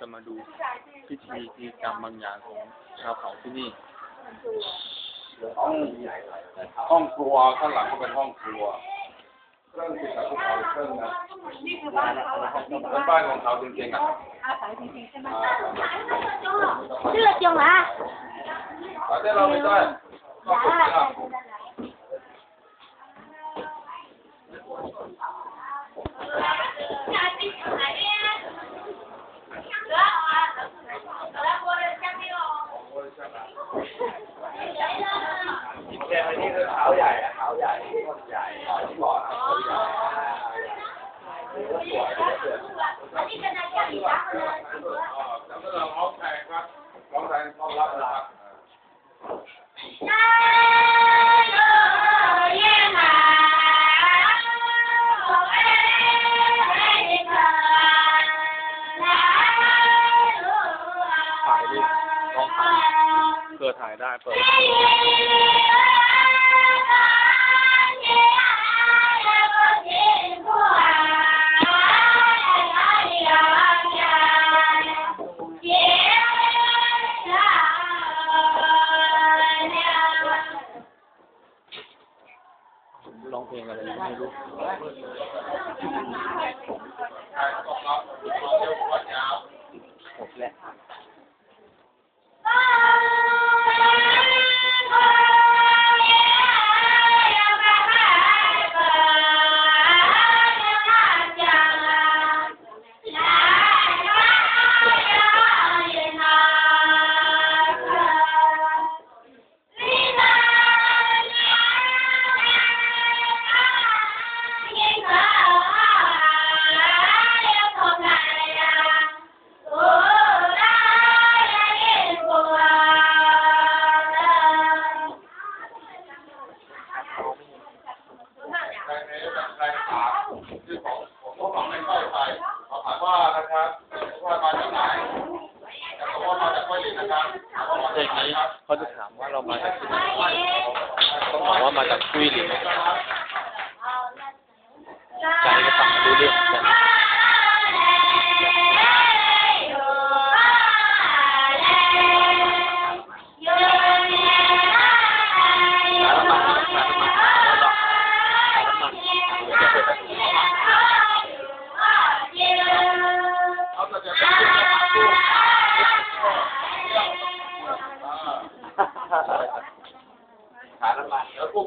จะมาดูพิธีพิธีกรรมบางอย่างของชาวเขาที่นี่ห้องห้องครัวข้างหลังก็เป็นห้องครัวเครื่องติดกับภูเขาเครื่องนะนี่คือบ้านเขาเหรอนี่คือเป็นบ้านบ้านของเขาจริงๆอะอาศัยจริงๆใช่ไหมอ่าชื่อจงละแล้วได้เราไม่ได้ก็ครบแล้วแกไปนี่ คือเขาใหญ่อะเขาใหญ่ต้นใหญ่ที่บ่อนะเขาใหญ่แล้วสวยแล้วสวยแล้วก็เราร้องแทนครับร้องแทนต้อนรับนะครับถ่ายรูปลองถ่ายเพื่อถ่ายได้เปิด เพลงอะไรไม่รู้ใครต้อนรับเราเรียกแล้ว ถามคือของผมก็ฟังไม่ค่อยไปเขาถามว่านะครับว่ามาจากไหนแต่เขาว่ามาจากห้วลินนะครับอย่างไหนนี้ครับเขาจะถามว่าเรามาจากที่ไหนต้องบอกว่ามาจากคุยหรือ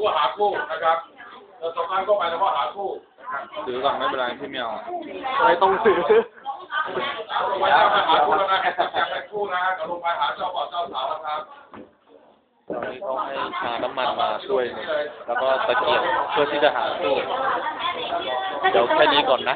ก็หาคู่นะครับเราสองครั้งก็ไปแล้วก็หาคู่นะครับซื้อก่อนไม่เป็นไรพี่เมียวไม่ต้องซื้อลงไปจะไปหาคู่แล้วนะจะไปคู่นะเดี๋ยวลงไปหาเจ้าบ่าวเจ้าสาวนะครับตอนนี้เขาให้ชาน้ำมันมาช่วยเนี่ยแล้วก็ตะเกียบเพื่อที่จะหาตู้เดี๋ยวแค่นี้ก่อนนะ